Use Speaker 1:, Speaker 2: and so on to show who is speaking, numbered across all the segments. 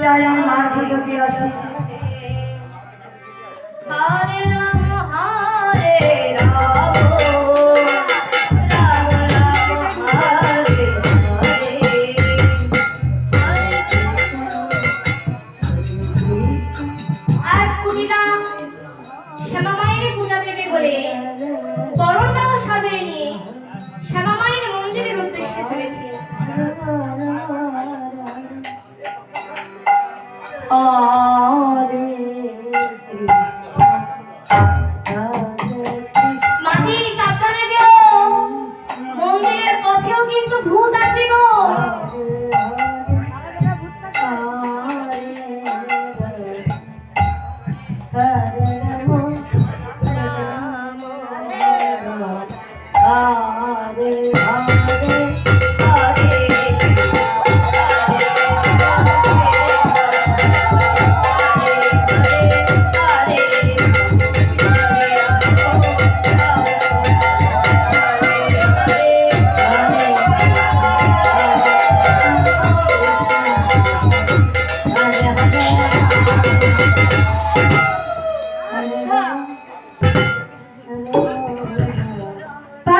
Speaker 1: কৃষ্ণ
Speaker 2: আমি যাই আমি মার পুজো দিয়ে আসি।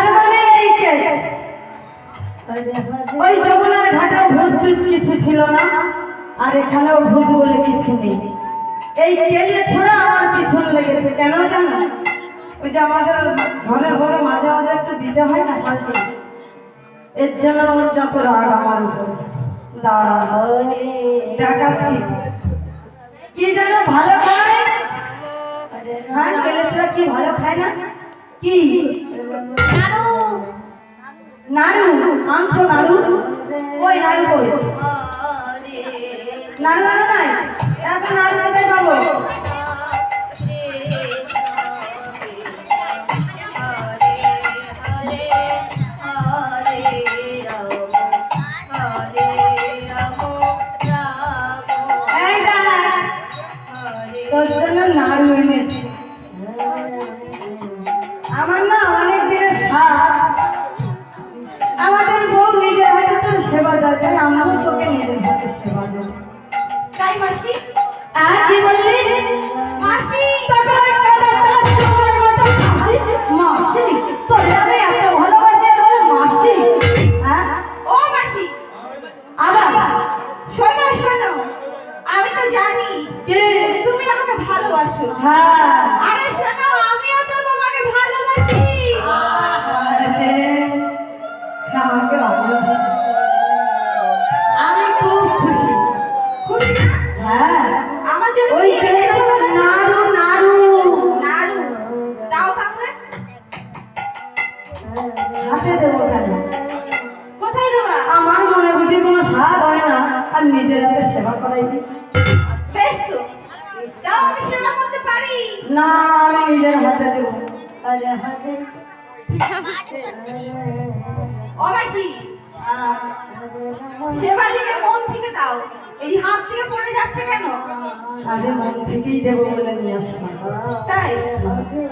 Speaker 2: মানে ওই যমুনার ঘাটে ভূত কিছু ছিল না, আর এখানেও ভূত বলে কিছু নেই। এই কেলিয়ে ছোড়া আমার পিছন লেগেছে, কেন জানো? ওই যে আমাদের ঘরে ঘরে মাঝে মাঝে একটু দিতে হয় না শান্তি এর জন্য ওর যত রাগ আমার উপরে। দাঁড়া, দেখাচ্ছি। কি যেন ভালো খায় হ্যাঁ কেলেছরা কি ভালো খায় না? কি?
Speaker 3: নানু
Speaker 2: নাড়ু? আনছো নাড়ু? ওই নাড়ু কই? নাড়ু আনো নাই? এত নাড়ু কোথায় পাবো? তোর জন্য নাড়ু এনেছি। তাই আমরাও তোকে নিজের হাতে সেবা দেব।
Speaker 3: তাই মাসি?
Speaker 2: আর কি বললি দেবো কেন?
Speaker 3: কোথায় দেবা?
Speaker 2: আমার মনে বুঝি কোনো স্বাদ হয় না আর নিজের হাতে সেবা করাই দিই।
Speaker 3: বেশ তো। দাও আমি সেবা করতে পারি।
Speaker 2: না আমি নিজের হাতে দেবো। হাতে।
Speaker 3: ও সেবা দিকে মন থেকে দাও। এই হাত থেকে পড়ে যাচ্ছে কেন?
Speaker 2: আরে মন থেকেই দেবো বলে নিয়ে আসলাম।
Speaker 3: তাই?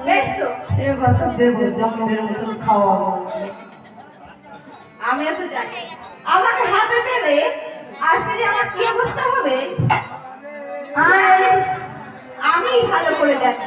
Speaker 3: বেশ তো।
Speaker 2: সেবা দেবো জমিদের মতন খাওয়াবো।
Speaker 3: আমি আসলে জানি আমাকে হাতে পেলে আজকে যে আমার কি অবস্থা হবে আমি
Speaker 2: ভালো করে
Speaker 1: জানি।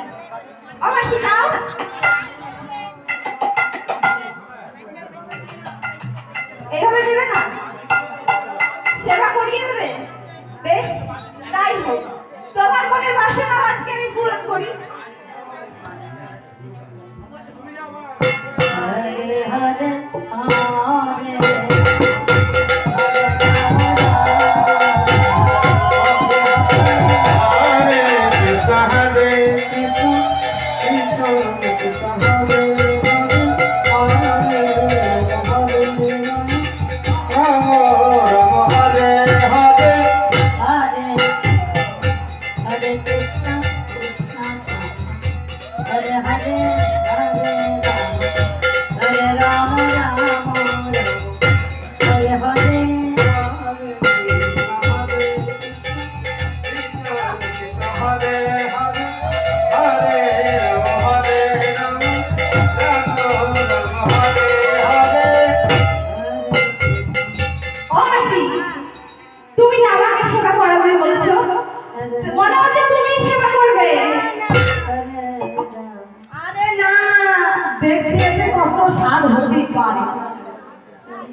Speaker 1: compadre.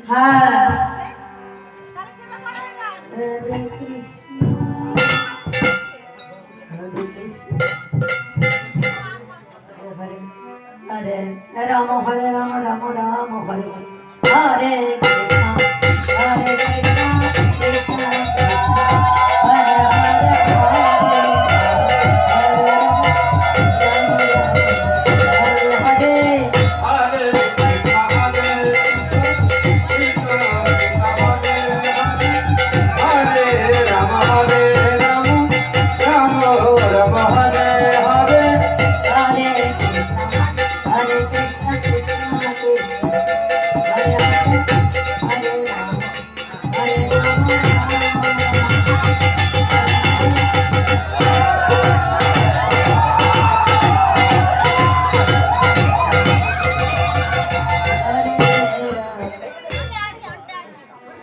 Speaker 1: Ah.
Speaker 4: Hare Krishna.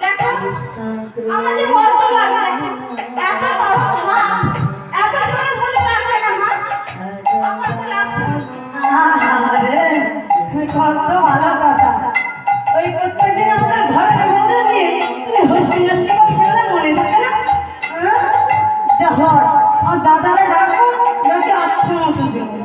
Speaker 2: দেখো, আমাদের বড় লাগবে এত বড়, মা ওই প্রত্যেকদিন আমাদের তুমি হস্তি নষ্ট আমার দাদারা ডাকো, নাকি আচ্ছা মতো দেবো।